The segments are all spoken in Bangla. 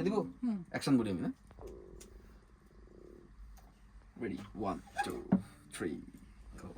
해드리고 액션 무료입니다. Ready, one, two, three, go.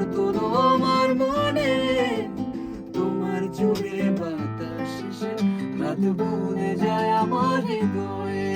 ঝড় তোলো আমার মনে তোমার চুলে বাতাস রাত বুনে যায় আমার হৃদয়ে।